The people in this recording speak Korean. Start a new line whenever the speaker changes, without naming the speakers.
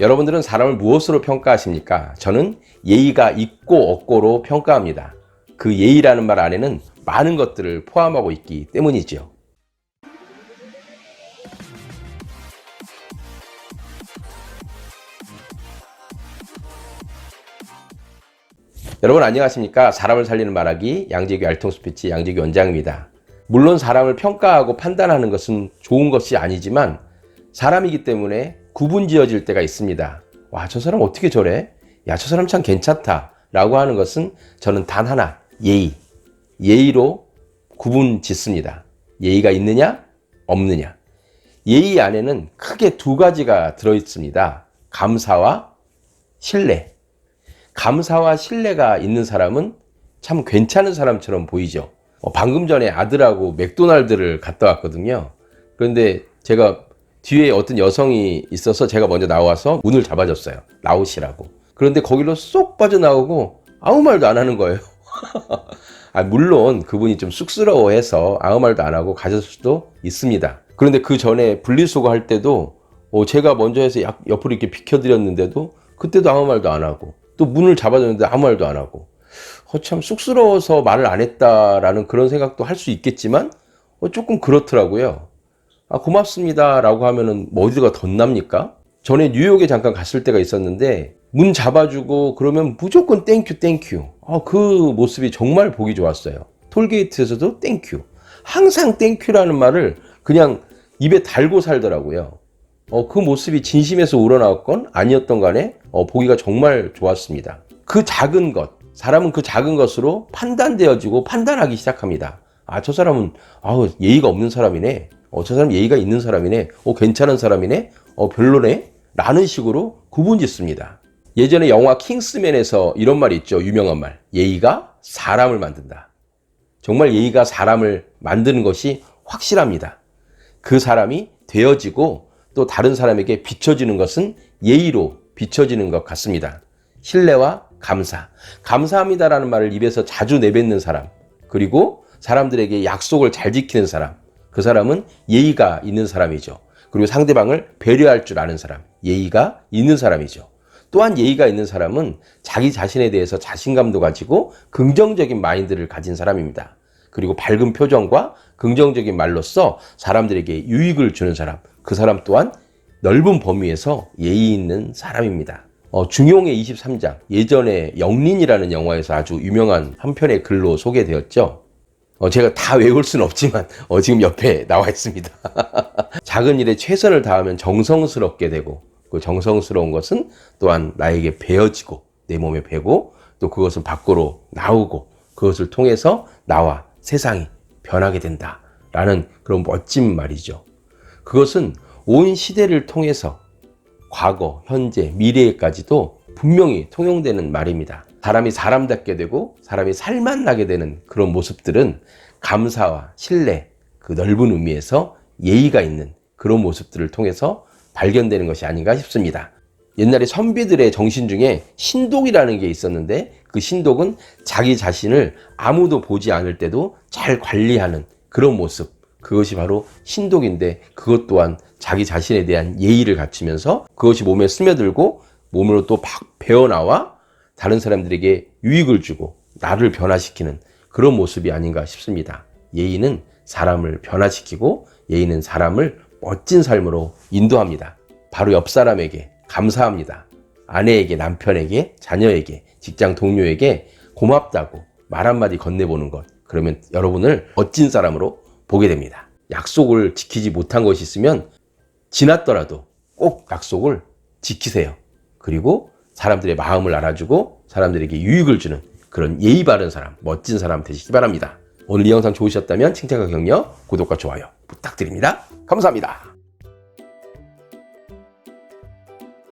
여러분들은 사람을 무엇으로 평가하십니까? 저는 예의가 있고 없고로 평가합니다. 그 예의라는 말 안에는 많은 것들을 포함하고 있기 때문이지요. 여러분 안녕하십니까? 사람을 살리는 말하기 양재규 알통 스피치 양재규 원장입니다. 물론 사람을 평가하고 판단하는 것은 좋은 것이 아니지만 사람이기 때문에 구분 지어질 때가 있습니다. 와, 저 사람 어떻게 저래? 야, 저 사람 참 괜찮다. 라고 하는 것은 저는 단 하나, 예의. 예의로 구분 짓습니다. 예의가 있느냐? 없느냐? 예의 안에는 크게 두 가지가 들어 있습니다. 감사와 신뢰. 감사와 신뢰가 있는 사람은 참 괜찮은 사람처럼 보이죠. 어, 방금 전에 아들하고 맥도날드를 갔다 왔거든요. 그런데 제가 뒤에 어떤 여성이 있어서 제가 먼저 나와서 문을 잡아줬어요. 나오시라고. 그런데 거기로 쏙 빠져나오고 아무 말도 안 하는 거예요. 아, 물론 그분이 좀 쑥스러워해서 아무 말도 안 하고 가셨을 수도 있습니다. 그런데 그 전에 분리수거 할 때도 어, 제가 먼저 해서 약- 옆으로 이렇게 비켜드렸는데도 그때도 아무 말도 안 하고 또 문을 잡아줬는데 아무 말도 안 하고 어, 참 쑥스러워서 말을 안 했다라는 그런 생각도 할 수 있겠지만 어, 조금 그렇더라고요. 아, 고맙습니다 라고 하면은 뭐 어디가 덧납니까? 전에 뉴욕에 잠깐 갔을 때가 있었는데 문 잡아주고 그러면 무조건 땡큐 땡큐. 아, 그 모습이 정말 보기 좋았어요. 톨게이트에서도 땡큐. 항상 땡큐라는 말을 그냥 입에 달고 살더라고요. 어, 그 모습이 진심에서 우러나왔건 아니었던 간에 어, 보기가 정말 좋았습니다. 그 작은 것, 사람은 그 작은 것으로 판단되어지고 판단하기 시작합니다. 아, 저 사람은 아우 예의가 없는 사람이네. 어, 저 사람 예의가 있는 사람이네. 어, 괜찮은 사람이네. 어, 별로네. 라는 식으로 구분 짓습니다. 예전에 영화 킹스맨에서 이런 말이 있죠. 유명한 말. 예의가 사람을 만든다. 정말 예의가 사람을 만드는 것이 확실합니다. 그 사람이 되어지고 또 다른 사람에게 비춰지는 것은 예의로 비춰지는 것 같습니다. 신뢰와 감사. 감사합니다라는 말을 입에서 자주 내뱉는 사람. 그리고 사람들에게 약속을 잘 지키는 사람. 그 사람은 예의가 있는 사람이죠. 그리고 상대방을 배려할 줄 아는 사람. 예의가 있는 사람이죠. 또한 예의가 있는 사람은 자기 자신에 대해서 자신감도 가지고 긍정적인 마인드를 가진 사람입니다. 그리고 밝은 표정과 긍정적인 말로써 사람들에게 유익을 주는 사람. 그 사람 또한 넓은 범위에서 예의 있는 사람입니다. 어, 중용의 23장, 예전에 영린이라는 영화에서 아주 유명한 한 편의 글로 소개되었죠. 어, 제가 다 외울 수는 없지만 어, 지금 옆에 나와 있습니다. 작은 일에 최선을 다하면 정성스럽게 되고 그 정성스러운 것은 또한 나에게 배어지고 내 몸에 배고 또 그것은 밖으로 나오고 그것을 통해서 나와 세상이 변하게 된다라는 그런 멋진 말이죠. 그것은 온 시대를 통해서 과거, 현재, 미래에까지도 분명히 통용되는 말입니다. 사람이 사람답게 되고 사람이 살만 나게 되는 그런 모습들은 감사와 신뢰, 그 넓은 의미에서 예의가 있는 그런 모습들을 통해서 발견되는 것이 아닌가 싶습니다. 옛날에 선비들의 정신 중에 신독이라는 게 있었는데 그 신독은 자기 자신을 아무도 보지 않을 때도 잘 관리하는 그런 모습. 그것이 바로 신독인데 그것 또한 자기 자신에 대한 예의를 갖추면서 그것이 몸에 스며들고 몸으로 또팍 배어나와 다른 사람들에게 유익을 주고 나를 변화시키는 그런 모습이 아닌가 싶습니다. 예의는 사람을 변화시키고 예의는 사람을 멋진 삶으로 인도합니다. 바로 옆 사람에게 감사합니다. 아내에게, 남편에게, 자녀에게, 직장 동료에게 고맙다고 말 한마디 건네보는 것. 그러면 여러분을 멋진 사람으로 보게 됩니다. 약속을 지키지 못한 것이 있으면 지났더라도 꼭 약속을 지키세요. 그리고 사람들의 마음을 알아주고 사람들에게 유익을 주는 그런 예의 바른 사람, 멋진 사람 되시기 바랍니다. 오늘 이 영상 좋으셨다면 칭찬과 격려, 구독과 좋아요 부탁드립니다. 감사합니다.